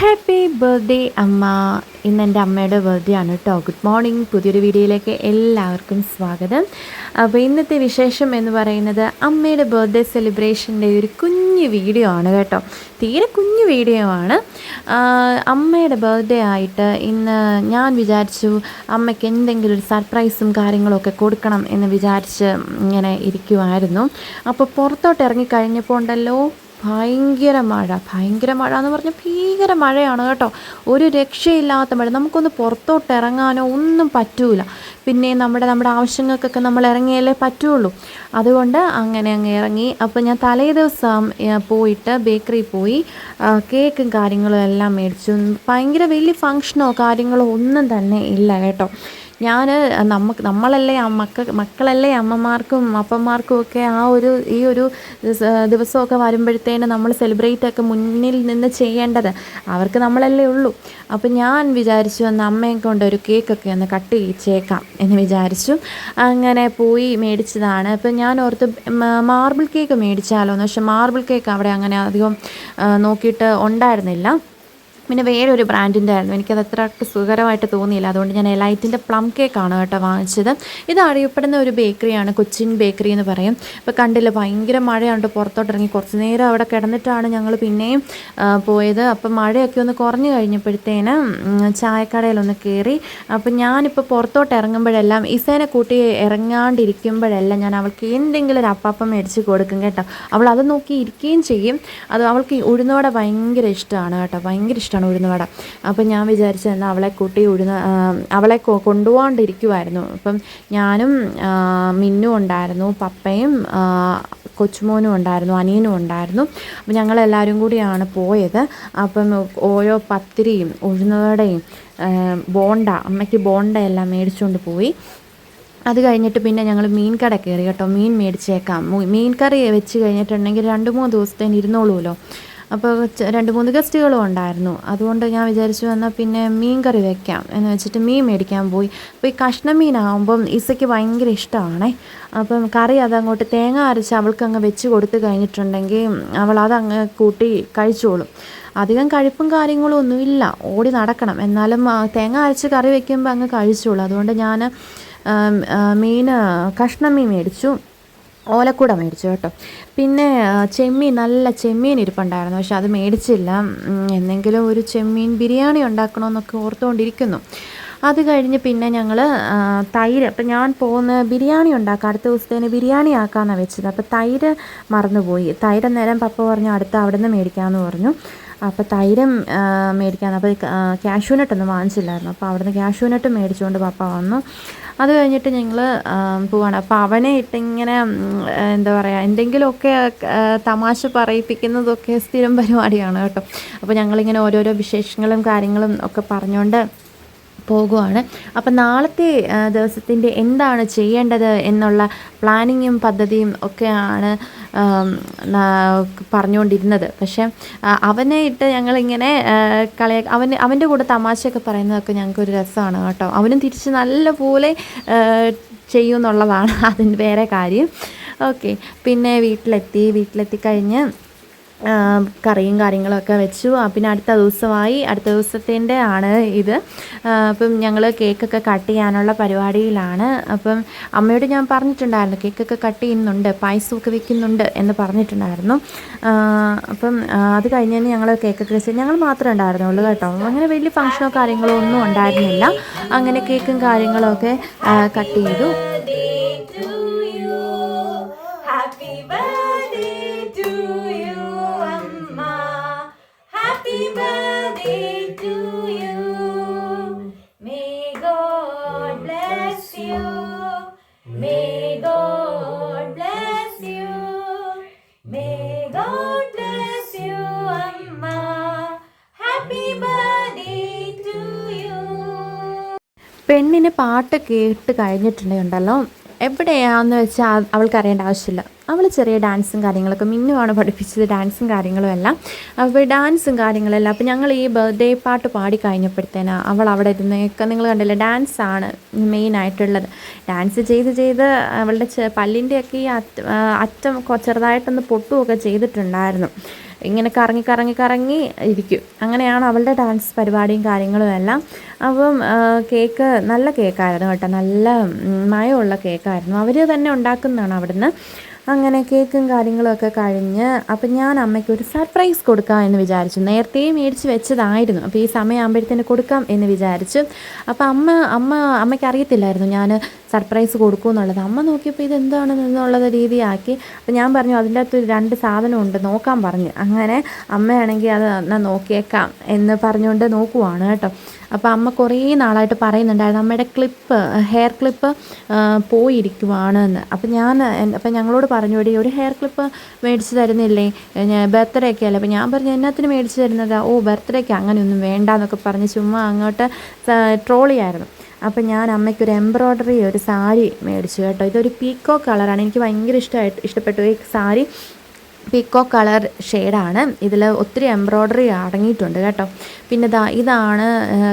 Happy birthday അമ്മ. ഇന്ന് എന്റെ അമ്മയുടെ ബർത്ത്ഡേ ആണ് കേട്ടോ ഗുഡ് മോർണിംഗ് പുതിയൊരു വീഡിയോയിലേക്ക് എല്ലാവർക്കും സ്വാഗതം. അപ്പോൾ ഇന്നത്തെ വിശേഷം എന്ന് പറയുന്നത് അമ്മയുടെ ബർത്ത്ഡേ സെലിബ്രേഷന്റെ ഒരു കുഞ്ഞു വീഡിയോ ആണ് കേട്ടോ. തീരെ കുഞ്ഞു വീഡിയോ ആണ്. അമ്മയുടെ ബർത്ത്ഡേ ആയിട്ട് ഇന്ന് ഞാൻ വിചാരിച്ചു അമ്മയ്ക്ക് എന്തെങ്കിലും ഒരു സർപ്രൈസും കാര്യങ്ങളൊക്കെ കൊടുക്കണം എന്ന് വിചാരിച്ച് ഇങ്ങനെ ഇരിക്കുമായിരുന്നു അപ്പോൾ പുറത്തോട്ട് ഇറങ്ങിക്കഴിഞ്ഞപ്പോൾ ഉണ്ടല്ലോ ഭയങ്കര മഴ ഭയങ്കര മഴ എന്ന് പറഞ്ഞാൽ ഭീകര മഴയാണ് കേട്ടോ. ഒരു രക്ഷയില്ലാത്ത മഴ. നമുക്കൊന്ന് പുറത്തോട്ട് ഇറങ്ങാനോ ഒന്നും പറ്റൂല. പിന്നെ നമ്മുടെ നമ്മുടെ ആവശ്യങ്ങൾക്കൊക്കെ നമ്മൾ ഇറങ്ങിയാലേ പറ്റുള്ളൂ. അതുകൊണ്ട് അങ്ങനെ അങ്ങ് ഇറങ്ങി. അപ്പോൾ ഞാൻ തലേ ദിവസം പോയിട്ട് ബേക്കറി പോയി. കേക്കും കാര്യങ്ങളും എല്ലാം മേടിച്ചു. ഭയങ്കര വലിയ ഫങ്ഷനോ കാര്യങ്ങളോ ഒന്നും തന്നെ ഇല്ല കേട്ടോ. ഞാൻ നമുക്ക് നമ്മളല്ലേ മക്ക മക്കളല്ലേ അമ്മമാർക്കും അപ്പന്മാർക്കും ഒക്കെ ആ ഒരു ഈ ഒരു ദിവസ- ദിവസമൊക്കെ വരുമ്പോഴത്തേന് നമ്മൾ സെലിബ്രേറ്റ് ഒക്കെ മുന്നിൽ നിന്ന് ചെയ്യേണ്ടത് അവർക്ക് നമ്മളല്ലേ ഉള്ളൂ. അപ്പം ഞാൻ വിചാരിച്ചു അന്ന് അമ്മയെ കൊണ്ട് ഒരു കേക്കൊക്കെ ഒന്ന് കട്ട് ചെയ്യിച്ചേക്കാം എന്ന് വിചാരിച്ചു. അങ്ങനെ പോയി മേടിച്ചതാണ്. അപ്പം ഞാൻ ഓർത്ത് മാർബിൾ കേക്ക് മേടിച്ചാലോ എന്ന് പക്ഷെ മാർബിൾ കേക്ക് അവിടെ അങ്ങനെ അധികം നോക്കിയിട്ട് ഉണ്ടായിരുന്നില്ല. പിന്നെ വേറൊരു ബ്രാൻഡിന്റെ ആയിരുന്നു. എനിക്കത് അത്ര സുഖകരമായിട്ട് തോന്നിയില്ല. അതുകൊണ്ട് ഞാൻ എലൈറ്റിന്റെ പ്ലം കേക്കാണ് കേട്ടോ വാങ്ങിച്ചത്. ഇത് അറിയപ്പെടുന്ന ഒരു ബേക്കറിയാണ് കൊച്ചിൻ ബേക്കറി എന്ന് പറയും. ഇപ്പോൾ കണ്ടില്ല ഭയങ്കര മഴയുണ്ട്. പുറത്തോട്ട് ഇറങ്ങി കുറച്ച് നേരം അവിടെ കിടന്നിട്ടാണ് ഞങ്ങൾ പിന്നെയും പോയത്. അപ്പം മഴയൊക്കെ ഒന്ന് കുറഞ്ഞു കഴിഞ്ഞപ്പോഴത്തേന് ചായക്കടയിലൊന്ന് കയറി അപ്പം ഞാനിപ്പോൾ പുറത്തോട്ട് ഇറങ്ങുമ്പോഴെല്ലാം ഇസേനെ കൂട്ടി ഇറങ്ങാണ്ടിരിക്കുമ്പോഴെല്ലാം ഞാൻ അവൾക്ക് എന്തെങ്കിലും ഒരു അപ്പാപ്പം മേടിച്ച് കൊടുക്കും കേട്ടോ. അവൾ അത് നോക്കി ഇരിക്കുകയും ചെയ്യും. അത് അവൾക്ക് ഉഴുന്നോടെ ഭയങ്കര ഇഷ്ടമാണ് കേട്ടോ. ഭയങ്കര ഇഷ്ടമാണ്. ഉഴുന്നുവട അപ്പം ഞാൻ വിചാരിച്ചു അവളെ കൂട്ടി ഉഴുന്ന അവളെ കൊണ്ടുപോകാണ്ടിരിക്കുമായിരുന്നു അപ്പം ഞാനും മിന്നും ഉണ്ടായിരുന്നു പപ്പയും കൊച്ചുമോനും ഉണ്ടായിരുന്നു അനിയനും ഉണ്ടായിരുന്നു. അപ്പം ഞങ്ങളെല്ലാവരും കൂടിയാണ് പോയത്. അപ്പം ഓരോ പത്തിരിയും ഉഴുന്നുവടയും ബോണ്ട അമ്മയ്ക്ക് ബോണ്ട എല്ലാം മേടിച്ചുകൊണ്ട് പോയി. അത് കഴിഞ്ഞിട്ട് പിന്നെ ഞങ്ങൾ മീൻ കട കയറി കേട്ടോ. മീൻ മേടിച്ചേക്കാം. മീൻ കറി വെച്ച് കഴിഞ്ഞിട്ടുണ്ടെങ്കിൽ രണ്ട് മൂന്ന് ദിവസത്തേന് ഇരുന്നോളൂല്ലോ. അപ്പോൾ രണ്ട് മൂന്ന് ഗസ്റ്റുകളും ഉണ്ടായിരുന്നു. അതുകൊണ്ട് ഞാൻ വിചാരിച്ചു എന്നാൽ പിന്നെ മീൻ കറി വെക്കാം എന്ന് വെച്ചിട്ട് മീൻ മേടിക്കാൻ പോയി. അപ്പോൾ ഈ കഷ്ണം മീനാകുമ്പം ഇസയ്ക്ക് ഭയങ്കര ഇഷ്ടമാണേ. അപ്പം കറി അതങ്ങോട്ട് തേങ്ങ അരച്ച് അവൾക്ക് അങ്ങ് വെച്ച് കൊടുത്തു കഴിഞ്ഞിട്ടുണ്ടെങ്കിൽ അവൾ അതങ്ങ് കൂട്ടി കഴിച്ചോളും. അധികം കഴിപ്പും കാര്യങ്ങളും ഒന്നുമില്ല. ഓടി നടക്കണം. എന്നാലും തേങ്ങ അരച്ച് കറി വെക്കുമ്പോൾ അങ്ങ് കഴിച്ചോളൂ. അതുകൊണ്ട് ഞാൻ മീൻ കഷ്ണം മീൻ മേടിച്ചു. ഓലക്കൂട മേടിച്ചു കേട്ടോ. പിന്നെ ചെമ്മീൻ നല്ല ചെമ്മീൻ ഇരിപ്പുണ്ടായിരുന്നു. പക്ഷെ അത് മേടിച്ചില്ല. എന്തെങ്കിലും ഒരു ചെമ്മീൻ ബിരിയാണി ഉണ്ടാക്കണമെന്നൊക്കെ ഓർത്തുകൊണ്ടിരിക്കുന്നു അത് കഴിഞ്ഞ് പിന്നെ ഞങ്ങൾ തൈര് അപ്പം ഞാൻ പോകുന്ന ബിരിയാണി ഉണ്ടാക്കാം അടുത്ത ദിവസത്തേന് ബിരിയാണി ആക്കാമെന്നാണ് വെച്ചത്. അപ്പോൾ തൈര് മറന്നുപോയി. തൈര് നേരം പപ്പ പറഞ്ഞു അടുത്ത അവിടെ നിന്ന് മേടിക്കാമെന്ന് പറഞ്ഞു. അപ്പോൾ തൈരം മേടിക്കാൻ അപ്പോൾ ക്യാഷ്യൂനട്ടൊന്നും വാങ്ങിച്ചില്ലായിരുന്നു. അപ്പോൾ അവിടുന്ന് ക്യാഷ്യൂനട്ട് മേടിച്ചുകൊണ്ട് പപ്പ വന്നു. അത് കഴിഞ്ഞിട്ട് ഞങ്ങൾ പോവാണ്. അപ്പോൾ അവനെ ഇട്ടിങ്ങനെ എന്താ പറയുക എന്തെങ്കിലുമൊക്കെ തമാശ പറയിപ്പിക്കുന്നതൊക്കെ സ്ഥിരം പരിപാടിയാണ് കേട്ടോ. അപ്പോൾ ഞങ്ങളിങ്ങനെ ഓരോരോ വിശേഷങ്ങളും കാര്യങ്ങളും ഒക്കെ പറഞ്ഞുകൊണ്ട് പോകുവാണ്. അപ്പം നാളത്തെ ദിവസത്തിന്റെ എന്താണ് ചെയ്യേണ്ടത് എന്നുള്ള പ്ലാനിങ്ങും പദ്ധതിയും ഒക്കെയാണ് പറഞ്ഞുകൊണ്ടിരുന്നത്. പക്ഷേ അവനെ ഇട്ട് ഞങ്ങളിങ്ങനെ കളിയ അവന് അവന്റെ കൂടെ തമാശയൊക്കെ പറയുന്നതൊക്കെ ഞങ്ങൾക്കൊരു രസമാണ് കേട്ടോ. അവനും തിരിച്ച് നല്ലപോലെ ചെയ്യുമെന്നുള്ളതാണ് അതിന്റെ വേറെ കാര്യം. ഓക്കെ. പിന്നെ വീട്ടിലെത്തി. വീട്ടിലെത്തി കഴിഞ്ഞ് കറിയും കാര്യങ്ങളൊക്കെ വെച്ചു. പിന്നെ അടുത്ത ദിവസമായി അടുത്ത ദിവസത്തിന്റെ ആണ് ഇത്. അപ്പം ഞങ്ങൾ കേക്കൊക്കെ കട്ട് ചെയ്യാനുള്ള പരിപാടിയിലാണ്. അപ്പം അമ്മയോട് ഞാൻ പറഞ്ഞിട്ടുണ്ടായിരുന്നു കേക്കൊക്കെ കട്ട് ചെയ്യുന്നുണ്ട് പായസമൊക്കെ വെക്കുന്നുണ്ട് എന്ന് പറഞ്ഞിട്ടുണ്ടായിരുന്നു. അപ്പം അത് അത് തന്നെ ഞങ്ങൾ കേക്കൊക്കെ വെച്ച് ഞങ്ങൾ മാത്രമേ ഉണ്ടായിരുന്നുള്ളൂ കേട്ടോ. അങ്ങനെ വലിയ ഫങ്ഷനോ കാര്യങ്ങളോ ഒന്നും ഉണ്ടായിരുന്നില്ല. അങ്ങനെ കേക്കും കാര്യങ്ങളൊക്കെ കട്ട് ചെയ്തു. പെണ്ണിന് പാട്ട് കേട്ട് കഴിഞ്ഞിട്ടുണ്ടെങ്കിൽ ഉണ്ടല്ലോ എവിടെയാണെന്ന് വെച്ചാൽ അവൾക്ക് അറിയേണ്ട ആവശ്യമില്ല. അവൾ ചെറിയ ഡാൻസും കാര്യങ്ങളൊക്കെ മിന്നുമാണ് പഠിപ്പിച്ചത് ഡാൻസും കാര്യങ്ങളും എല്ലാം. അപ്പോൾ ഡാൻസും കാര്യങ്ങളെല്ലാം. അപ്പോൾ ഞങ്ങൾ ഈ ബർത്ത്ഡേ പാട്ട് പാടി കഴിഞ്ഞപ്പോഴത്തേന് അവൾ അവിടെ ഇരുന്നേക്കെ നിങ്ങൾ കണ്ടില്ലേ ഡാൻസാണ് മെയിനായിട്ടുള്ളത് ഡാൻസ് ചെയ്ത് ചെയ്ത് അവളുടെ പല്ലിന്റെയൊക്കെ ഈ അറ്റ അറ്റം ചെറുതായിട്ടൊന്ന് പൊട്ടുമൊക്കെ ചെയ്തിട്ടുണ്ടായിരുന്നു. ഇങ്ങനെ കറങ്ങി കറങ്ങി കറങ്ങി ഇരിക്കും. അങ്ങനെയാണ് അവളുടെ ഡാൻസ് പരിപാടിയും കാര്യങ്ങളും എല്ലാം. അപ്പം കേക്ക് നല്ല കേക്കായിരുന്നു കേട്ടോ. നല്ല മയമുള്ള കേക്കായിരുന്നു. അവർ തന്നെ ഉണ്ടാക്കുന്നതാണ് അവിടുന്ന്. അങ്ങനെ കേക്കും കാര്യങ്ങളൊക്കെ കഴിഞ്ഞ് അപ്പം ഞാൻ അമ്മയ്ക്ക് ഒരു സർപ്രൈസ് കൊടുക്കാം എന്ന് വിചാരിച്ചു. നേരത്തെ മേടിച്ച് വെച്ചതായിരുന്നു. അപ്പോൾ ഈ സമയമാകുമ്പോഴത്തേന് കൊടുക്കാം എന്ന് വിചാരിച്ചു. അപ്പോൾ അമ്മ അമ്മ അമ്മയ്ക്ക് അറിയത്തില്ലായിരുന്നു ഞാൻ സർപ്രൈസ് കൊടുക്കും എന്നുള്ളത്. അമ്മ നോക്കിയപ്പോൾ ഇത് എന്താണെന്നുള്ളത് രീതിയാക്കി. അപ്പോൾ ഞാൻ പറഞ്ഞു അതിന്റെ അകത്ത് രണ്ട് സാധനമുണ്ട് നോക്കാൻ പറഞ്ഞു. അങ്ങനെ അമ്മയാണെങ്കിൽ അത് എന്നാൽ നോക്കിയേക്കാം എന്ന് പറഞ്ഞുകൊണ്ട് നോക്കുവാണ് കേട്ടോ. അപ്പോൾ അമ്മ കുറേ നാളായിട്ട് പറയുന്നുണ്ടായിരുന്നു അമ്മയുടെ ക്ലിപ്പ് ഹെയർ ക്ലിപ്പ് പോയിരിക്കുവാണ് എന്ന് അപ്പോൾ ഞാൻ അപ്പോൾ ഞങ്ങളോട് പറഞ്ഞു ഇവിടെ ഒരു ഹെയർ ക്ലിപ്പ് മേടിച്ച് തരുന്നില്ലേ? ബർത്ത്ഡേ ഒക്കെ അല്ലേ? അപ്പോൾ ഞാൻ പറഞ്ഞു എന്നാത്തിന് മേടിച്ച് തരുന്നതാ? ഓ ബർത്ത്ഡേക്ക് അങ്ങനെയൊന്നും വേണ്ട എന്നൊക്കെ പറഞ്ഞ് ചുമ്മാ അങ്ങോട്ട് ട്രോളിയായിരുന്നു അപ്പം ഞാൻ അമ്മയ്ക്ക് ഒരു എംബ്രോയ്ഡറി ഒരു സാരി മേടിച്ചു കേട്ടോ. ഇതൊരു പീക്കോ കളറാണ് എനിക്ക് ഭയങ്കര ഇഷ്ടമായിട്ട് ഇഷ്ടപ്പെട്ടു. ഈ സാരി പീക്കോ കളർ ഷെയ്ഡാണ്. ഇതിൽ ഒത്തിരി എംബ്രോയ്ഡറി അടങ്ങിയിട്ടുണ്ട് കേട്ടോ. പിന്നെ ദാ ഇതാണ്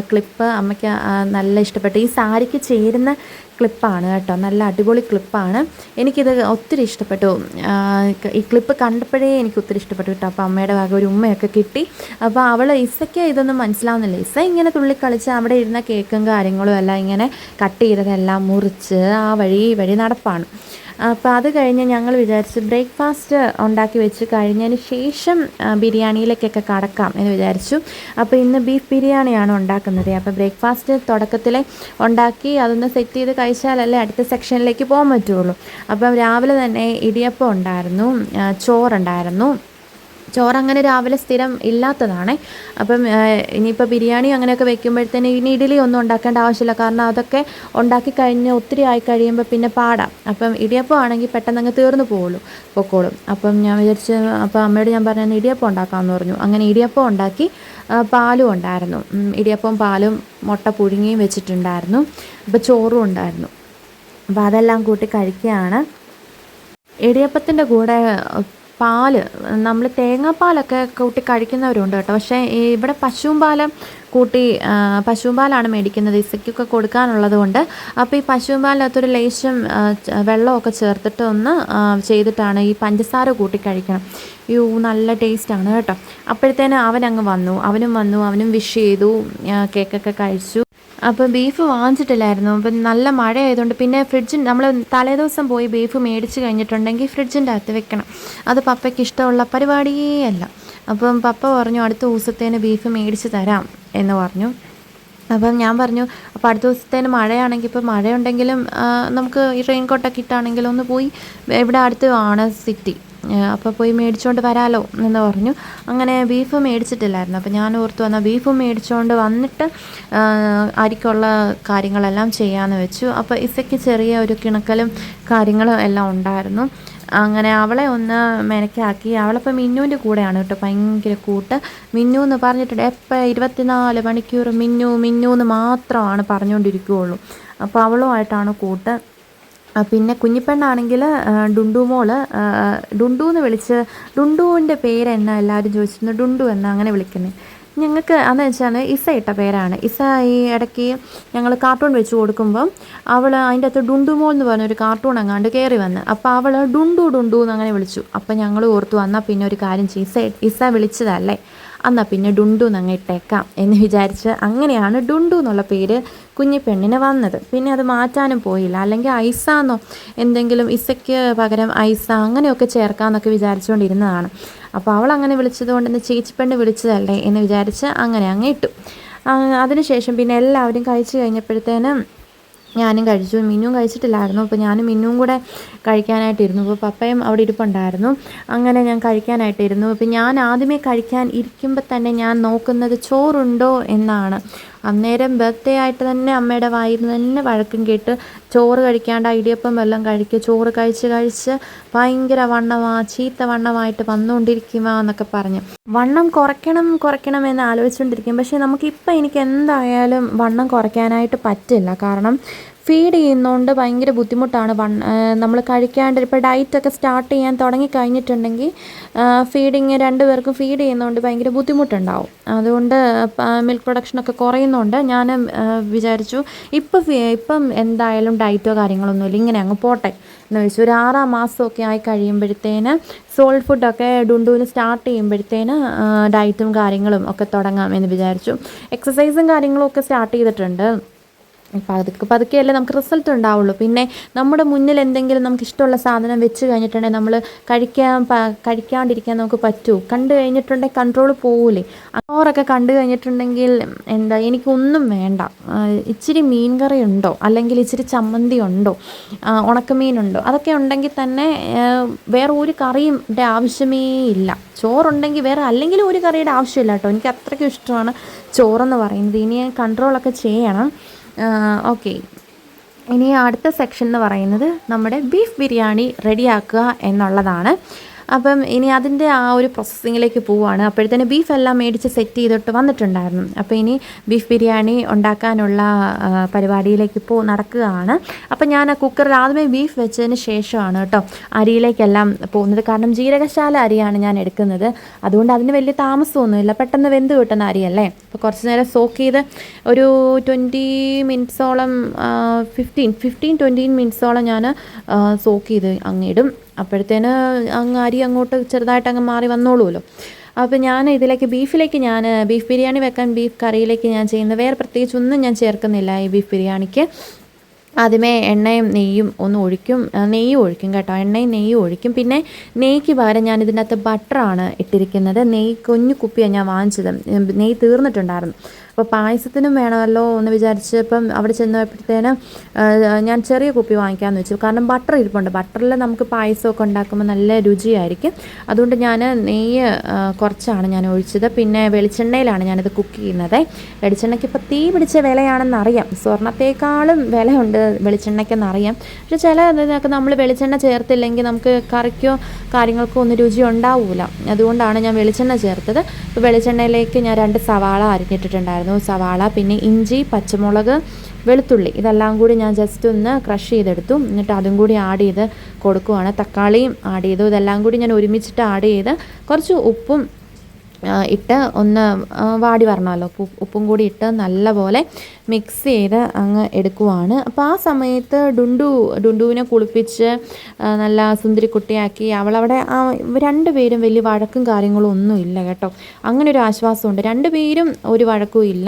ക്ലിപ്പ് അമ്മയ്ക്ക് നല്ല ഇഷ്ടപ്പെട്ടു. ഈ സാരിക്ക് ചേരുന്ന ക്ലിപ്പാണ് കേട്ടോ. നല്ല അടിപൊളി ക്ലിപ്പാണ് എനിക്കിത് ഒത്തിരി ഇഷ്ടപ്പെട്ടു. ഈ ക്ലിപ്പ് കണ്ടപ്പോഴേ എനിക്ക് ഒത്തിരി ഇഷ്ടപ്പെട്ടു കേട്ടോ. അപ്പോൾ അമ്മയുടെ ഭാഗം ഒരു ഉമ്മയൊക്കെ കിട്ടി. അപ്പോൾ അവൾ ഇസയ്ക്ക് ഇതൊന്നും മനസ്സിലാവുന്നില്ല. ഇസ ഇങ്ങനെ തുള്ളിക്കളിച്ച് അവിടെ ഇരുന്ന കേക്കും കാര്യങ്ങളും എല്ലാം ഇങ്ങനെ കട്ട് ചെയ്തതെല്ലാം മുറിച്ച് ആ വഴി വഴി നടപ്പാണ്. അപ്പോൾ അത് കഴിഞ്ഞ് ഞങ്ങൾ വിചാരിച്ച് ബ്രേക്ക്ഫാസ്റ്റ് ഉണ്ടാക്കി വെച്ച് കഴിഞ്ഞതിന് ശേഷം ബിരിയാണിയിലേക്കൊക്കെ കടക്കാം എന്ന് വിചാരിച്ചു. അപ്പോൾ ഇന്ന് ബീഫ് ബിരിയാണിയാണ് ഉണ്ടാക്കുന്നത്. അപ്പോൾ ബ്രേക്ക്ഫാസ്റ്റ് തുടക്കത്തിലെ ഉണ്ടാക്കി അതൊന്ന് സെറ്റ് ചെയ്ത് കഴിച്ചാലല്ലേ അടുത്ത സെക്ഷനിലേക്ക് പോകാൻ പറ്റുള്ളൂ. അപ്പം രാവിലെ തന്നെ ഇടിയപ്പം ഉണ്ടായിരുന്നു ചോറുണ്ടായിരുന്നു. ചോറ് അങ്ങനെ രാവിലെ സ്ഥിരം ഇല്ലാത്തതാണ്. അപ്പം ഇനിയിപ്പോൾ ബിരിയാണി അങ്ങനെയൊക്കെ വെക്കുമ്പോഴത്തേന് ഇനി ഇഡലി ഒന്നും ഉണ്ടാക്കേണ്ട ആവശ്യമില്ല. കാരണം അതൊക്കെ ഉണ്ടാക്കി കഴിഞ്ഞ് ഒത്തിരി ആയി കഴിയുമ്പോൾ പിന്നെ പാടാം. അപ്പം ഇടിയപ്പം ആണെങ്കിൽ പെട്ടെന്ന് അങ്ങ് തീർന്നു പോകുള്ളൂ പൊക്കോളും. അപ്പം ഞാൻ വിചാരിച്ച് അപ്പോൾ അമ്മയോട് ഞാൻ പറഞ്ഞു ഇടിയപ്പം ഉണ്ടാക്കാമെന്ന് പറഞ്ഞു. അങ്ങനെ ഇടിയപ്പം ഉണ്ടാക്കി പാലും ഉണ്ടായിരുന്നു. ഇടിയപ്പം പാലും മുട്ട പുഴുങ്ങിയും വെച്ചിട്ടുണ്ടായിരുന്നു. അപ്പോൾ ചോറും ഉണ്ടായിരുന്നു. അപ്പോൾ അതെല്ലാം കൂട്ടി കഴിക്കുകയാണ്. ഇടിയപ്പത്തിന്റെ കൂടെ പാൽ നമ്മൾ തേങ്ങാപ്പാലൊക്കെ കൂട്ടി കഴിക്കുന്നവരുണ്ട് കേട്ടോ. പക്ഷേ ഇവിടെ പശുവും പാലം കൂട്ടി പശുവും പാലാണ് മേടിക്കുന്നത്. ഇസയ്ക്കൊക്കെ കൊടുക്കാനുള്ളത് കൊണ്ട് അപ്പോൾ ഈ പശുവും പാലിനകത്തൊരു ലേശം വെള്ളമൊക്കെ ചേർത്തിട്ട് ഒന്ന് ചെയ്തിട്ടാണ് ഈ പഞ്ചസാര കൂട്ടി കഴിക്കണം. യൂ നല്ല ടേസ്റ്റാണ് കേട്ടോ. അപ്പോഴത്തേനും അവനങ്ങ് വന്നു. അവനും വന്നു. അവനും വിഷ് ചെയ്തു. കേക്കൊക്കെ കഴിച്ചു. അപ്പോൾ ബീഫ് വാങ്ങിച്ചിട്ടില്ലായിരുന്നു. അപ്പം നല്ല മഴ ആയതുകൊണ്ട് പിന്നെ ഫ്രിഡ്ജ് നമ്മൾ തലേദിവസം പോയി ബീഫ് മേടിച്ച് കഴിഞ്ഞിട്ടുണ്ടെങ്കിൽ ഫ്രിഡ്ജിന്റെ അകത്ത് വെക്കണം. അത് പപ്പയ്ക്ക് ഇഷ്ടമുള്ള പരിപാടിയേ അല്ല അപ്പം പപ്പ പറഞ്ഞു അടുത്ത ദിവസത്തേന് ബീഫ് മേടിച്ച് തരാം എന്ന് പറഞ്ഞു. അപ്പം ഞാൻ പറഞ്ഞു അപ്പോൾ അടുത്ത ദിവസത്തേന് മഴയാണെങ്കിൽ ഇപ്പോൾ മഴയുണ്ടെങ്കിലും നമുക്ക് ഈ റെയിൻ കോട്ടൊക്കെ ഇട്ടാണെങ്കിലും ഒന്ന് പോയി ഇവിടെ അടുത്ത് ആണ് സിറ്റി അപ്പോൾ പോയി മേടിച്ചുകൊണ്ട് വരാലോ എന്ന് പറഞ്ഞു. അങ്ങനെ ബീഫ് മേടിച്ചിട്ടില്ലായിരുന്നു. അപ്പോൾ ഞാൻ ഓർത്തു വന്നാൽ ബീഫ് മേടിച്ചുകൊണ്ട് വന്നിട്ട് അരിക്കുള്ള കാര്യങ്ങളെല്ലാം ചെയ്യാമെന്ന് വെച്ചു. അപ്പോൾ ഇസയ്ക്ക് ചെറിയ ഒരു കിണക്കലും കാര്യങ്ങളും എല്ലാം ഉണ്ടായിരുന്നു. അങ്ങനെ അവളെ ഒന്ന് മെനക്കാക്കി. അവളിപ്പോൾ മിന്നുവിന്റെ കൂടെയാണ് കേട്ടോ ഭയങ്കര കൂട്ട്. മിന്നു എന്ന് പറഞ്ഞിട്ടുണ്ട് എപ്പോൾ ഇരുപത്തിനാല് മണിക്കൂർ മിന്നു മിന്നു എന്ന് മാത്രമാണ് പറഞ്ഞുകൊണ്ടിരിക്കുകയുള്ളൂ അപ്പോൾ അവളുമായിട്ടാണ് കൂട്ട്. പിന്നെ കുഞ്ഞിപ്പെണ്ണാണെങ്കിൽ ഡുണ്ടു മോൾ ഡുണ്ടു എന്ന് വിളിച്ച് ഡുണ്ടുവിന്റെ പേരെന്നാ എല്ലാവരും ചോദിച്ചിരുന്നു? ഡുണ്ടു എന്നാ അങ്ങനെ വിളിക്കുന്നത് ഞങ്ങൾക്ക് അന്ന് വെച്ചാൽ ഇസ ഇട്ട പേരാണ്. ഇസ ഈ ഇടയ്ക്ക് ഞങ്ങൾ കാർട്ടൂൺ വെച്ച് കൊടുക്കുമ്പം അവൾ അതിന്റെ അകത്ത് ഡുണ്ടുമോൾ എന്ന് പറഞ്ഞൊരു കാർട്ടൂൺ അങ്ങാണ്ട് കയറി വന്ന്. അപ്പോൾ അവൾ ഡുണ്ടു ഡുണ്ടു എന്ന് അങ്ങനെ വിളിച്ചു. അപ്പോൾ ഞങ്ങൾ ഓർത്തു എന്നാൽ പിന്നെ ഒരു കാര്യം ചെയ്യും. ഇസ ഇസ വിളിച്ചതല്ലേ? എന്നാൽ പിന്നെ ഡുണ്ടു എന്നങ്ങ് ഇട്ടേക്കാം എന്ന് വിചാരിച്ച് അങ്ങനെയാണ് ഡുണ്ടു എന്നുള്ള പേര് കുഞ്ഞി പെണ്ണിന് വന്നത്. പിന്നെ അത് മാറ്റാനും പോയില്ല. അല്ലെങ്കിൽ ഐസ ഐസാന്നോ എന്തെങ്കിലും ഇസയ്ക്ക് പകരം ഐസ അങ്ങനെയൊക്കെ ചേർക്കാമെന്നൊക്കെ വിചാരിച്ചുകൊണ്ടിരുന്നതാണ്. അപ്പോൾ അവൾ അങ്ങനെ വിളിച്ചത് കൊണ്ട് ഇന്ന് ചേച്ചിപ്പെണ്ണ് വിളിച്ചതല്ലേ എന്ന് വിചാരിച്ച് അങ്ങനെ അങ്ങ് ഇട്ടു. അതിനുശേഷം പിന്നെ എല്ലാവരും കഴിച്ചു കഴിഞ്ഞപ്പോഴത്തേനും ഞാനും കഴിച്ചു. മിന്നും കഴിച്ചിട്ടില്ലായിരുന്നു. അപ്പോൾ ഞാനും മിന്നും കൂടെ കഴിക്കാനായിട്ടിരുന്നു അപ്പോൾ പപ്പയും അവിടെ ഇരിപ്പുണ്ടായിരുന്നു. അങ്ങനെ ഞാൻ കഴിക്കാനായിട്ടിരുന്നു അപ്പോൾ ഞാൻ ആദ്യമേ കഴിക്കാൻ ഇരിക്കുമ്പോൾ തന്നെ ഞാൻ നോക്കുന്നത് ചോറുണ്ടോ എന്നാണ്. അന്നേരം ബർത്ത്ഡേ ആയിട്ട് തന്നെ അമ്മയുടെ വായിൽ നിന്ന് തന്നെ വഴക്കും കേട്ട് ചോറ് കഴിക്കാണ്ട് ഇടിയപ്പം വെല്ലം കഴിക്കുക ചോറ് കഴിച്ച് കഴിച്ച് ഭയങ്കര വണ്ണമാ ചീത്ത വണ്ണമായിട്ട് വന്നുകൊണ്ടിരിക്കുമോ എന്നൊക്കെ പറഞ്ഞ്. വണ്ണം കുറയ്ക്കണം കുറയ്ക്കണം എന്ന് ആലോചിച്ചുകൊണ്ടിരിക്കും. പക്ഷേ നമുക്കിപ്പോൾ എനിക്ക് എന്തായാലും വണ്ണം കുറയ്ക്കാനായിട്ട് പറ്റില്ല. കാരണം ഫീഡ് ചെയ്യുന്നതുകൊണ്ട് ഭയങ്കര ബുദ്ധിമുട്ടാണ് വൺ നമ്മൾ കഴിക്കാണ്ട് ഇപ്പോൾ ഡയറ്റൊക്കെ സ്റ്റാർട്ട് ചെയ്യാൻ തുടങ്ങി കഴിഞ്ഞിട്ടുണ്ടെങ്കിൽ ഫീഡിങ് രണ്ട് പേർക്കും ഫീഡ് ചെയ്യുന്നതുകൊണ്ട് ഭയങ്കര ബുദ്ധിമുട്ടുണ്ടാവും. അതുകൊണ്ട് മിൽക്ക് പ്രൊഡക്ഷനൊക്കെ കുറയുന്നുണ്ട് ഞാൻ വിചാരിച്ചു ഇപ്പം ഇപ്പം എന്തായാലും ഡയറ്റോ കാര്യങ്ങളൊന്നുമില്ല ഇങ്ങനെ അങ്ങ് പോട്ടെ എന്ന് വെച്ചു ഒരു ആറാം മാസമൊക്കെ ആയി കഴിയുമ്പോഴത്തേന് സോൾ ഫുഡൊക്കെ ഡുണ്ടുവിന് സ്റ്റാർട്ട് ചെയ്യുമ്പോഴത്തേന് ഡയറ്റും കാര്യങ്ങളും ഒക്കെ തുടങ്ങാം എന്ന് വിചാരിച്ചു. എക്സസൈസും കാര്യങ്ങളും ഒക്കെ സ്റ്റാർട്ട് ചെയ്തിട്ടുണ്ട്. പതുക്കെ പതുക്കെയല്ലേ നമുക്ക് റിസൾട്ട് ഉണ്ടാവുള്ളൂ. പിന്നെ നമ്മുടെ മുന്നിൽ എന്തെങ്കിലും നമുക്ക് ഇഷ്ടമുള്ള സാധനം വെച്ച് കഴിഞ്ഞിട്ടുണ്ടെങ്കിൽ നമ്മൾ കഴിക്കാൻ കഴിക്കാണ്ടിരിക്കാൻ നമുക്ക് പറ്റൂ. കണ്ടു കഴിഞ്ഞിട്ടുണ്ടെങ്കിൽ കൺട്രോൾ പോകൂലേ ചോറൊക്കെ കണ്ടു കഴിഞ്ഞിട്ടുണ്ടെങ്കിൽ എന്താ എനിക്കൊന്നും വേണ്ട. ഇച്ചിരി മീൻ കറി ഉണ്ടോ? അല്ലെങ്കിൽ ഇച്ചിരി ചമ്മന്തി ഉണ്ടോ? ഉണക്കമീനുണ്ടോ അതൊക്കെ ഉണ്ടെങ്കിൽ തന്നെ വേറെ ഒരു കറിയുടെ ആവശ്യമേ ഇല്ല. ചോറുണ്ടെങ്കിൽ വേറെ അല്ലെങ്കിൽ ഒരു കറിയുടെ ആവശ്യമില്ല കേട്ടോ. എനിക്ക് അത്രയ്ക്കും ഇഷ്ടമാണ് ചോറെന്ന് പറയുന്നത്. ഇനി കൺട്രോളൊക്കെ ചെയ്യണം. ഓക്കെ. ഇനി അടുത്ത സെക്ഷൻ എന്ന് പറയുന്നത് നമ്മുടെ ബീഫ് ബിരിയാണി റെഡിയാക്കുക എന്നുള്ളതാണ്. അപ്പം ഇനി അതിന്റെ ആ ഒരു പ്രോസസ്സിങ്ങിലേക്ക് പോവുകയാണ് അപ്പോഴത്തേന് ബീഫ് എല്ലാം മേടിച്ച് സെറ്റ് ചെയ്തിട്ട് വന്നിട്ടുണ്ടായിരുന്നു. അപ്പോൾ ഇനി ബീഫ് ബിരിയാണി ഉണ്ടാക്കാനുള്ള പരിപാടിയിലേക്ക് ഇപ്പോൾ നടക്കുകയാണ്. അപ്പം ഞാൻ ആ കുക്കറിൽ ആദ്യമേ ബീഫ് വെച്ചതിന് ശേഷമാണ് കേട്ടോ അരിയിലേക്കെല്ലാം പോകുന്നത്. കാരണം ജീരകശാല അരിയാണ് ഞാൻ എടുക്കുന്നത്. അതുകൊണ്ട് അതിന് വലിയ താമസമൊന്നുമില്ല. പെട്ടെന്ന് വെന്ത് കിട്ടുന്ന അരിയല്ലേ? അപ്പോൾ കുറച്ച് നേരം സോക്ക് ചെയ്ത് ഒരു ട്വന്റി മിനിറ്റ്സോളം ഫിഫ്റ്റീൻ ഫിഫ്റ്റീൻ ട്വന്റീൻ മിനിറ്റ്സോളം ഞാൻ സോക്ക് ചെയ്ത് അങ്ങിടും അപ്പോഴത്തേന് അങ്ങ് അരി അങ്ങോട്ട് ചെറുതായിട്ട് അങ്ങ് മാറി വന്നോളൂല്ലോ അപ്പോൾ ഞാൻ ഇതിലേക്ക് ബീഫിലേക്ക് ഞാൻ ബീഫ് ബിരിയാണി വെക്കാൻ ബീഫ് കറിയിലേക്ക് ഞാൻ ചെയ്യുന്ന വേറെ പ്രത്യേകിച്ച് ഒന്നും ഞാൻ ചേർക്കുന്നില്ല ഈ ബീഫ് ബിരിയാണിക്ക്. ആദ്യമേ എണ്ണയും നെയ്യും ഒന്ന് ഒഴിക്കും നെയ്യും ഒഴിക്കും കേട്ടോ. എണ്ണയും നെയ്യും ഒഴിക്കും. പിന്നെ നെയ്ക്ക് പകരം ഞാൻ ഇതിന്റെ അകത്ത് ബട്ടറാണ് ഇട്ടിരിക്കുന്നത്. നെയ്യ് കുഞ്ഞു കുപ്പിയാണ് ഞാൻ വാങ്ങിച്ചത്. നെയ്യ് തീർന്നിട്ടുണ്ടായിരുന്നു. അപ്പോൾ പായസത്തിനും വേണമല്ലോ എന്ന് വിചാരിച്ച് ഇപ്പം അവിടെ ചെന്നപ്പോഴത്തേന് ഞാൻ ചെറിയ കുപ്പി വാങ്ങിക്കാമെന്ന് വെച്ചു. കാരണം ബട്ടർ ഇരിപ്പുണ്ട്. ബട്ടറിൽ നമുക്ക് പായസമൊക്കെ ഉണ്ടാക്കുമ്പോൾ നല്ല രുചിയായിരിക്കും. അതുകൊണ്ട് ഞാൻ നെയ്യ് കുറച്ചാണ് ഞാൻ ഒഴിച്ചത്. പിന്നെ വെളിച്ചെണ്ണയിലാണ് ഞാനിത് കുക്ക് ചെയ്യുന്നത്. വെളിച്ചെണ്ണയ്ക്ക് ഇപ്പോൾ തീ പിടിച്ച വിലയാണെന്ന് അറിയാം സ്വർണത്തേക്കാളും വിലയുണ്ട് വെളിച്ചെണ്ണയ്ക്കെന്ന് അറിയാം പക്ഷെ ചില ഇതിനൊക്കെ നമ്മൾ വെളിച്ചെണ്ണ ചേർത്തില്ലെങ്കിൽ നമുക്ക് കറിക്കോ കാര്യങ്ങൾക്കോ ഒന്നും രുചി ഉണ്ടാവില്ല അതുകൊണ്ടാണ് ഞാൻ വെളിച്ചെണ്ണ ചേർത്തത്. ഇപ്പോൾ വെളിച്ചെണ്ണയിലേക്ക് ഞാൻ രണ്ട് സവാള അരിഞ്ഞിട്ടിട്ടുണ്ടായിരുന്നു. സവാള പിന്നെ ഇഞ്ചി പച്ചമുളക് വെളുത്തുള്ളി. ഇതെല്ലാം കൂടി ഞാൻ ജസ്റ്റ് ഒന്ന് ക്രഷ് ചെയ്തെടുത്തു. എന്നിട്ട് അതും കൂടി ആഡ് ചെയ്ത് കൊടുക്കുവാണ്. തക്കാളിയും ആഡ് ചെയ്തു. ഇതെല്ലാം കൂടി ഞാൻ ഒരുമിച്ചിട്ട് ആഡ് ചെയ്ത് കുറച്ച് ഉപ്പും ഇട്ട് ഒന്ന് വാടി വരണമല്ലോ. ഉപ്പ് കൂടി ഇട്ട് നല്ലപോലെ മിക്സ് ചെയ്ത് അങ്ങ് എടുക്കുവാണ്. അപ്പോൾ ആ സമയത്ത് ഡുണ്ടു ഡുണ്ടുവിനെ കുളിപ്പിച്ച് നല്ല സുന്ദരിക്കുട്ടിയാക്കി. അവളവിടെ രണ്ടുപേരും രണ്ട് പേരും വലിയ വഴക്കും കാര്യങ്ങളും ഒന്നും ഇല്ല കേട്ടോ. അങ്ങനെ ഒരു ആശ്വാസമുണ്ട്. രണ്ട് പേരും ഒരു വഴക്കും ഇല്ല.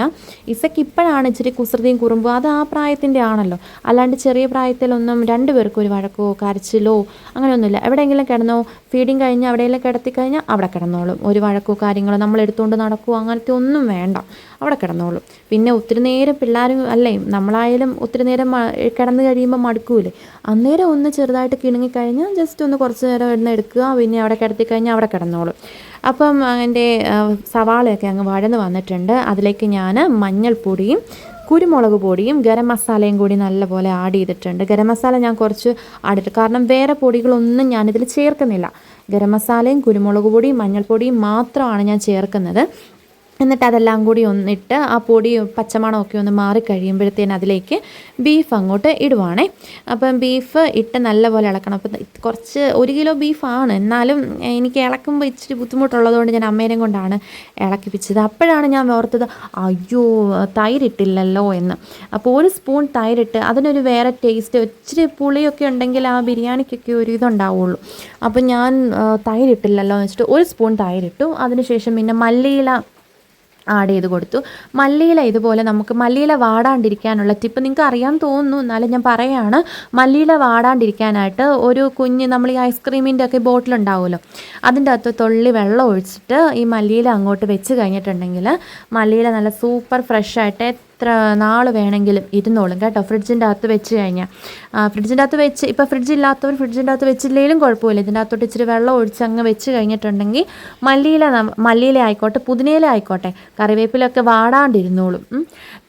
ഇസക്ക് ഇപ്പോഴാണ് ഇച്ചിരി കുസൃതിയും കുറുമ്പും. അത് ആ പ്രായത്തിന്റെ ആണല്ലോ. അല്ലാണ്ട് ചെറിയ പ്രായത്തിലൊന്നും രണ്ട് പേർക്കും ഒരു വഴക്കോ കരച്ചിലോ അങ്ങനെയൊന്നുമില്ല. എവിടെയെങ്കിലും കിടന്നോ ഫീഡിങ് കഴിഞ്ഞ് എവിടെയെങ്കിലും കിടത്തി കഴിഞ്ഞാൽ അവിടെ കിടന്നോളും. ഒരു വഴക്കോ കാര്യങ്ങളോ നമ്മൾ എടുത്തുകൊണ്ട് നടക്കുക അങ്ങനത്തെ ഒന്നും വേണ്ട. അവിടെ കിടന്നോളും. പിന്നെ ഒത്തിരി നേരം പിള്ളേരും അല്ലേ നമ്മളായാലും ഒത്തിരി നേരം കിടന്നു കഴിയുമ്പോൾ മടുക്കൂലേ. അന്നേരം ഒന്ന് ചെറുതായിട്ട് കിണുങ്ങിക്കഴിഞ്ഞാൽ ജസ്റ്റ് ഒന്ന് കുറച്ച് നേരം ഇടുന്ന എടുക്കുക. പിന്നെ അവിടെ കിടത്തി കഴിഞ്ഞാൽ അവിടെ കിടന്നോളും. അപ്പം എന്റെ സവാളയൊക്കെ അങ്ങ് വഴന്ന് വന്നിട്ടുണ്ട്. അതിലേക്ക് ഞാൻ മഞ്ഞൾപ്പൊടിയും കുരുമുളക് പൊടിയും ഗരം മസാലയും കൂടി നല്ലപോലെ ആഡ് ചെയ്തിട്ടുണ്ട്. ഗരം മസാല ഞാൻ കുറച്ച് ആഡ് കാരണം വേറെ പൊടികളൊന്നും ഞാനിതിൽ ചേർക്കുന്നില്ല. ഗരം മസാലയും കുരുമുളക് പൊടിയും മഞ്ഞൾപ്പൊടിയും മാത്രമാണ് ഞാൻ ചേർക്കുന്നത്. എന്നിട്ട് അതെല്ലാം കൂടി ഒന്നിട്ട് ആ പൊടി പച്ചമണമൊക്കെ ഒന്ന് മാറിക്കഴിയുമ്പോഴത്തേന് അതിലേക്ക് ബീഫ് അങ്ങോട്ട് ഇടുവാണേ. അപ്പം ബീഫ് ഇട്ട് നല്ലപോലെ ഇളക്കണം. അപ്പം കുറച്ച് ഒരു കിലോ ബീഫാണ്. എന്നാലും എനിക്ക് ഇളക്കുമ്പോൾ ഇച്ചിരി ബുദ്ധിമുട്ടുള്ളതുകൊണ്ട് ഞാൻ അമ്മേനെയും കൊണ്ടാണ് ഇളക്കിപ്പിച്ചത്. അപ്പോഴാണ് ഞാൻ ഓർത്തത് അയ്യോ തൈരിട്ടില്ലല്ലോ എന്ന്. അപ്പോൾ ഒരു സ്പൂൺ തൈരിട്ട് അതിനൊരു വേറെ ടേസ്റ്റ് ഇച്ചിരി പുളിയൊക്കെ ഉണ്ടെങ്കിൽ ആ ബിരിയാണിക്കൊക്കെ ഒരു ഇതുണ്ടാവുള്ളൂ. അപ്പം ഞാൻ തൈരിട്ടില്ലല്ലോ എന്ന് വെച്ചിട്ട് ഒരു സ്പൂൺ തൈരിട്ടു. അതിനുശേഷം പിന്നെ മല്ലിയില ആഡ് ചെയ്ത് കൊടുത്തു. മല്ലിയില ഇതുപോലെ നമുക്ക് മല്ലിയില വാടാണ്ടിരിക്കാനുള്ള ടിപ്പ് നിങ്ങൾക്ക് അറിയാൻ തോന്നുന്നു എന്നാലും ഞാൻ പറയാണ്. മല്ലിയില വാടാണ്ടിരിക്കാനായിട്ട് ഒരു കുഞ്ഞ് നമ്മൾ ഈ ഐസ്ക്രീമിന്റെ ഒക്കെ ബോട്ടിൽ ഉണ്ടാവുമല്ലോ അതിന്റെ അകത്ത് തുള്ളി വെള്ളം ഒഴിച്ചിട്ട് ഈ മല്ലിയില അങ്ങോട്ട് വെച്ച് കഴിഞ്ഞിട്ടുണ്ടെങ്കിൽ മല്ലിയില നല്ല സൂപ്പർ ഫ്രഷ് ആയിട്ട് എത്ര നാൾ വേണമെങ്കിലും ഇരുന്നോളും കേട്ടോ. ഫ്രിഡ്ജിന്റെ അകത്ത് വെച്ച് കഴിഞ്ഞാൽ ഫ്രിഡ്ജിന്റെ അകത്ത് വെച്ച് ഇപ്പോൾ ഫ്രിഡ്ജ് ഇല്ലാത്തവർ ഫ്രിഡ്ജിന്റെ അകത്ത് വെച്ചില്ലെങ്കിലും കുഴപ്പമില്ല. ഇതിന്റെ അകത്തോട്ട് ഇച്ചിരി വെള്ളം ഒഴിച്ച് അങ്ങ് വെച്ച് കഴിഞ്ഞിട്ടുണ്ടെങ്കിൽ മല്ലിയില മല്ലിയില ആയിക്കോട്ടെ പുതിനയില ആയിക്കോട്ടെ കറിവേപ്പിലൊക്കെ വാടാണ്ടിരുന്നോളും.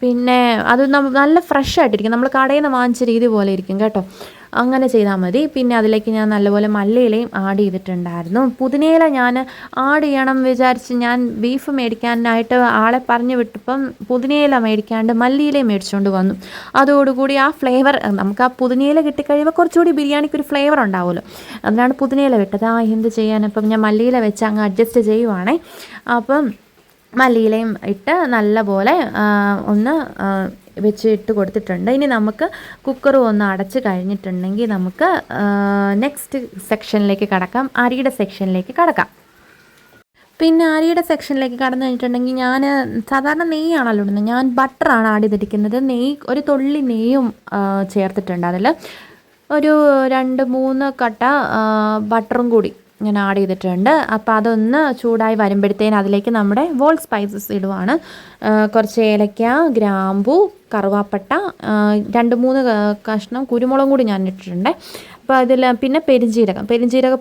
പിന്നെ അത് നല്ല ഫ്രഷ് ആയിട്ടിരിക്കും. നമ്മൾ കടയിൽ നിന്ന് വാങ്ങിച്ച രീതി പോലെ ഇരിക്കും കേട്ടോ. അങ്ങനെ ചെയ്താൽ മതി. പിന്നെ അതിലേക്ക് ഞാൻ നല്ലപോലെ മല്ലിയിലയും ആഡ് ചെയ്തിട്ടുണ്ടായിരുന്നു. പുതിനയില ഞാൻ ആഡ് ചെയ്യണം വിചാരിച്ച് ഞാൻ ബീഫ് മേടിക്കാനായിട്ട് ആളെ പറഞ്ഞു വിട്ടപ്പം പുതിനയില മേടിക്കാണ്ട് മല്ലിയിലയും മേടിച്ചുകൊണ്ട് വന്നു. അതോടുകൂടി ആ ഫ്ലേവർ നമുക്ക് ആ പുതിനയില കിട്ടിക്കഴിയുമ്പോൾ കുറച്ചുകൂടി ബിരിയാണിക്ക് ഒരു ഫ്ലേവർ ഉണ്ടാവുമല്ലോ. അതിനാണ് പുതിനയില വിട്ടത്. ആ എന്ത് ചെയ്യാൻ? അപ്പം ഞാൻ മല്ലിയില വെച്ച് അങ്ങ് അഡ്ജസ്റ്റ് ചെയ്യുവാണേ. അപ്പം മല്ലിയിലയും ഇട്ട് നല്ലപോലെ ഒന്ന് വെച്ച് ഇട്ട് കൊടുത്തിട്ടുണ്ട്. ഇനി നമുക്ക് കുക്കർ ഒന്ന് അടച്ച് കഴിഞ്ഞിട്ടുണ്ടെങ്കിൽ നമുക്ക് നെക്സ്റ്റ് സെക്ഷനിലേക്ക് കടക്കാം. അരിയുടെ സെക്ഷനിലേക്ക് കടക്കാം. പിന്നെ അരിയുടെ സെക്ഷനിലേക്ക് കടന്നു കഴിഞ്ഞിട്ടുണ്ടെങ്കിൽ ഞാൻ സാധാരണ നെയ്യാണല്ലോ ഇടുന്നത്. ഞാൻ ബട്ടറാണ് ആഡ് ചെയ്തിരിക്കുന്നത് നെയ്യ് ഒരു തുള്ളി നെയ്യും ചേർത്തിട്ടുണ്ട് അതിൽ ഒരു രണ്ട് മൂന്ന് കട്ട ബട്ടറും കൂടി. ഞാൻ ആഡ് ചെയ്തിട്ടുണ്ട്. അപ്പോൾ അതൊന്ന് ചൂടായി വരുമ്പോഴത്തേന് അതിലേക്ക് നമ്മുടെ വോൾ സ്പൈസസ് ഇടുവാണ്. കുറച്ച് ഏലക്ക ഗ്രാമ്പു കറുവാപ്പട്ട രണ്ട് മൂന്ന് കഷ്ണം കുരുമുളകും കൂടി ഞാൻ ഇട്ടിട്ടുണ്ട്. അപ്പോൾ അതിൽ പിന്നെ പെരിഞ്ജീരകം പെരിഞ്ജീരക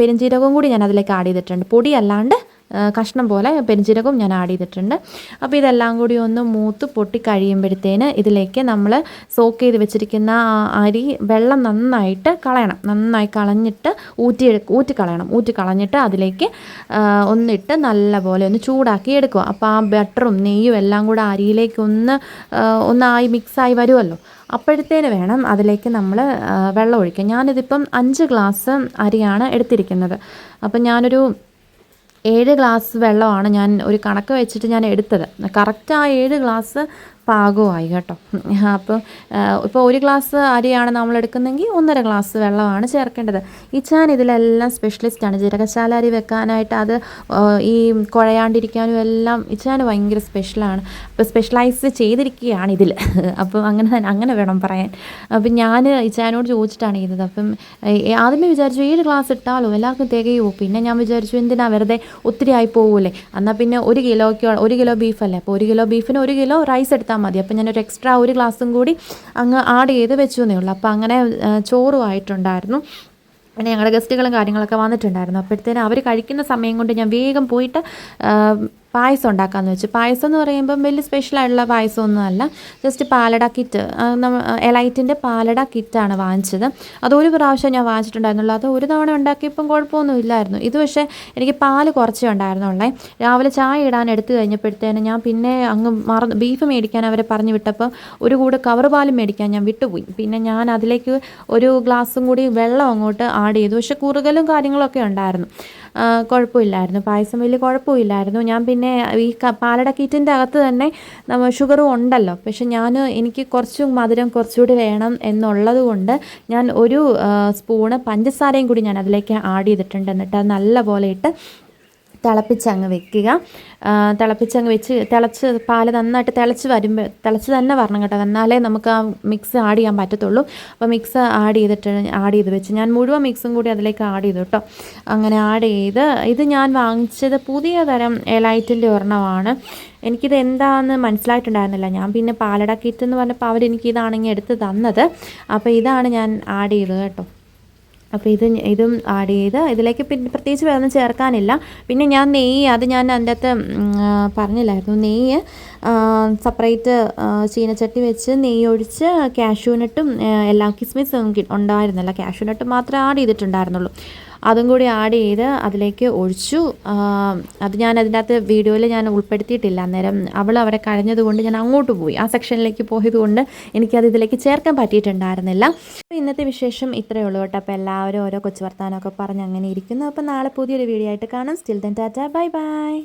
പെരിഞ്ജീരകവും കൂടി ഞാൻ അതിലേക്ക് ആഡ് ചെയ്തിട്ടുണ്ട്. പൊടി അല്ലാണ്ട് ആ, കഷ്ണം പോലെ പെരിഞ്ചീരകവും ഞാൻ ആഡ് ചെയ്തിട്ടുണ്ട്. അപ്പോൾ ഇതെല്ലാം കൂടി ഒന്ന് മൂത്ത് പൊട്ടി കഴിയുമ്പോഴത്തേന് ഇതിലേക്ക് നമ്മൾ സോക്ക് ചെയ്ത് വെച്ചിരിക്കുന്ന അരി വെള്ളം നന്നായിട്ട് കളയണം. നന്നായി കളഞ്ഞിട്ട് ഊറ്റി ഊറ്റി കളയണം. ഊറ്റി കളഞ്ഞിട്ട് അതിലേക്ക് ഒന്നിട്ട് നല്ല പോലെ ഒന്ന് ചൂടാക്കി എടുക്കുക. അപ്പോൾ ആ ബട്ടറും നെയ്യും എല്ലാം കൂടെ അരിയിലേക്ക് ഒന്ന് ഒന്നായി മിക്സായി വരുമല്ലോ അപ്പോഴത്തേന് വേണം അതിലേക്ക് നമ്മൾ വെള്ളം ഒഴിക്കുക ഞാനിതിപ്പം അഞ്ച് ഗ്ലാസ് അരിയാണ് എടുത്തിരിക്കുന്നത്. അപ്പം ഞാനൊരു ഏഴ് ഗ്ലാസ് വെള്ളമാണ് ഞാൻ ഒരു കണക്ക് വെച്ചിട്ട് ഞാൻ എടുത്തത്. കറക്റ്റ് ആ ഏഴ് ഗ്ലാസ് പാകമായി കേട്ടോ. അപ്പോൾ ഇപ്പോൾ ഒരു ഗ്ലാസ് അരിയാണ് നമ്മൾ എടുക്കുന്നതെങ്കിൽ ഒന്നര ഗ്ലാസ് വെള്ളമാണ് ചേർക്കേണ്ടത്. ഇച്ചാൻ ഇതിലെല്ലാം സ്പെഷ്യലിസ്റ്റാണ് ജീരകശാല അരി വെക്കാനായിട്ട് അത് ഈ കുഴയാണ്ടിരിക്കാനും എല്ലാം ഇച്ചാൻ ഭയങ്കര സ്പെഷ്യലാണ് അപ്പോൾ സ്പെഷ്യലൈസ് ചെയ്തിരിക്കുകയാണ് ഇതിൽ അപ്പം അങ്ങനെ തന്നെ അങ്ങനെ വേണം പറയാൻ. അപ്പം ഞാൻ ഇച്ചാനോട് ചോദിച്ചിട്ടാണ് ചെയ്തത്. അപ്പം ആദ്യമേ വിചാരിച്ചു ഏഴ് ഗ്ലാസ് ഇട്ടാലോ എല്ലാവർക്കും തികയുമോ പിന്നെ ഞാൻ വിചാരിച്ചു എന്തിനാ വെറുതെ ഒത്തിരി ആയി പോകൂലേ എന്നാൽ പിന്നെ ഒരു കിലോയ്ക്ക് ഒരു കിലോ ബീഫല്ലേ അപ്പോൾ ഒരു കിലോ ബീഫിന് ഒരു കിലോ റൈസ് എടുത്താൽ മതി. അപ്പോൾ ഞാനൊരു എക്സ്ട്രാ ഒരു ഗ്ലാസ്സും കൂടി അങ്ങ് ആഡ് ചെയ്ത് വെച്ചു എന്നേ ഉള്ളൂ. അപ്പോൾ അങ്ങനെ ചോറും ആയിട്ടുണ്ടായിരുന്നു. പിന്നെ ഞങ്ങളുടെ ഗസ്റ്റുകളും കാര്യങ്ങളൊക്കെ വന്നിട്ടുണ്ടായിരുന്നു. അപ്പോഴത്തേനും അവർ കഴിക്കുന്ന സമയം കൊണ്ട് ഞാൻ വേഗം പോയിട്ട് പായസം ഉണ്ടാക്കാമെന്ന് വെച്ചു. പായസം എന്ന് പറയുമ്പം വലിയ സ്പെഷ്യലായിട്ടുള്ള അല്ല. ജസ്റ്റ് പാലട കിറ്റ് എലൈറ്റിന്റെ പാലട കിറ്റാണ് വാങ്ങിച്ചത്. അത് ഒരു പ്രാവശ്യം ഞാൻ വാങ്ങിച്ചിട്ടുണ്ടായിരുന്നുള്ളൂ. അത് ഒരു തവണ ഉണ്ടാക്കിയപ്പം കുഴപ്പമൊന്നും ഇല്ലായിരുന്നു. ഇത് പക്ഷേ എനിക്ക് പാൽ കുറച്ചേ ഉണ്ടായിരുന്നുള്ളേ. രാവിലെ ചായ ഇടാൻ എടുത്തു കഴിഞ്ഞപ്പോഴത്തേനും ഞാൻ പിന്നെ അങ്ങ് മറന്ന് ബീഫ് മേടിക്കാൻ അവരെ പറഞ്ഞു വിട്ടപ്പോൾ ഒരു കൂടെ കവർ പാലും മേടിക്കാൻ ഞാൻ വിട്ടുപോയി. പിന്നെ ഞാൻ അതിലേക്ക് ഒരു ഗ്ലാസ്സും കൂടി വെള്ളം അങ്ങോട്ട് ആഡ് ചെയ്തു. പക്ഷേ കുറുകലും കാര്യങ്ങളൊക്കെ ഉണ്ടായിരുന്നു. കുഴപ്പമില്ലായിരുന്നു. പായസം വലിയ കുഴപ്പമില്ലായിരുന്നു. ഞാൻ പിന്നെ ഈ പാലട കിറ്റിന്റെ അകത്ത് തന്നെ നമ്മൾ ഷുഗറും ഉണ്ടല്ലോ. പക്ഷെ ഞാൻ എനിക്ക് കുറച്ചും മധുരം കുറച്ചുകൂടി വേണം എന്നുള്ളത് കൊണ്ട് ഞാൻ ഒരു സ്പൂണ് പഞ്ചസാരയും കൂടി ഞാൻ അതിലേക്ക് ആഡ് ചെയ്തിട്ടുണ്ട്. എന്നിട്ട് അത് നല്ലപോലെ ഇട്ട് തിളപ്പിച്ചങ്ങ് വെക്കുക. തിളപ്പിച്ചങ്ങ് വെച്ച് തിളച്ച് പാൽ നന്നായിട്ട് തിളച്ച് വരുമ്പോൾ തിളച്ച് തന്നെ വരണം കേട്ടോ. എന്നാലേ നമുക്ക് ആ മിക്സ് ആഡ് ചെയ്യാൻ പറ്റത്തുള്ളൂ. അപ്പോൾ മിക്സ് ആഡ് ചെയ്തിട്ട് ആഡ് ചെയ്ത് വെച്ച് ഞാൻ മുഴുവൻ മിക്സും കൂടി അതിലേക്ക് ആഡ് ചെയ്തു കേട്ടോ. അങ്ങനെ ആഡ് ചെയ്ത് ഇത് ഞാൻ വാങ്ങിച്ചത് പുതിയ തരം എലൈറ്റിന്റെ ഒരെണ്ണമാണ്. എനിക്കിത് എന്താണെന്ന് മനസ്സിലായിട്ടുണ്ടായിരുന്നില്ല. ഞാൻ പിന്നെ പാലട കിറ്റ് എന്ന് പറഞ്ഞപ്പോൾ അവരെനിക്ക് ഇതാണെങ്കിൽ എടുത്ത് തന്നത്. അപ്പോൾ ഇതാണ് ഞാൻ ആഡ് ചെയ്തത് കേട്ടോ. അപ്പോൾ ഇത് ഇതും ആഡ് ചെയ്ത് ഇതിലേക്ക് പിന്നെ പ്രത്യേകിച്ച് വേറെ ഒന്നും ചേർക്കാനില്ല. പിന്നെ ഞാൻ നെയ്യ് അത് ഞാൻ അതിന്റെ അകത്ത് പറഞ്ഞില്ലായിരുന്നു. നെയ്യ് സെപ്പറേറ്റ് ചീനച്ചട്ടി വെച്ച് നെയ്യ് ഒഴിച്ച് കാഷ്യൂനട്ടും എല്ലാം കിസ്മിസ് ഉണ്ടായിരുന്നില്ല. കാഷ്യൂനട്ട് മാത്രമേ ആഡ് ചെയ്തിട്ടുണ്ടായിരുന്നുള്ളൂ. അതും കൂടി ആഡ് ചെയ്ത് അതിലേക്ക് ഒഴിച്ചു. അത് ഞാൻ അതിന്റെ അകത്ത് വീഡിയോയിൽ ഞാൻ ഉൾപ്പെടുത്തിയിട്ടില്ല അന്നേരം. അവൾ അവരെ കഴിഞ്ഞതുകൊണ്ട് ഞാൻ അങ്ങോട്ട് പോയി. ആ സെക്ഷനിലേക്ക് പോയതുകൊണ്ട് എനിക്കത് ഇതിലേക്ക് ചേർക്കാൻ പറ്റിയിട്ടുണ്ടായിരുന്നില്ല. അപ്പോൾ ഇന്നത്തെ വിശേഷം ഇത്രയേ ഉള്ളൂ കേട്ടോ. അപ്പോൾ എല്ലാവരും ഓരോ കൊച്ചു വർത്താനമൊക്കെ പറഞ്ഞ് അങ്ങനെ ഇരിക്കുന്നു. അപ്പോൾ നാളെ പുതിയൊരു വീഡിയോ ആയിട്ട് കാണാം. Still then tata bye bye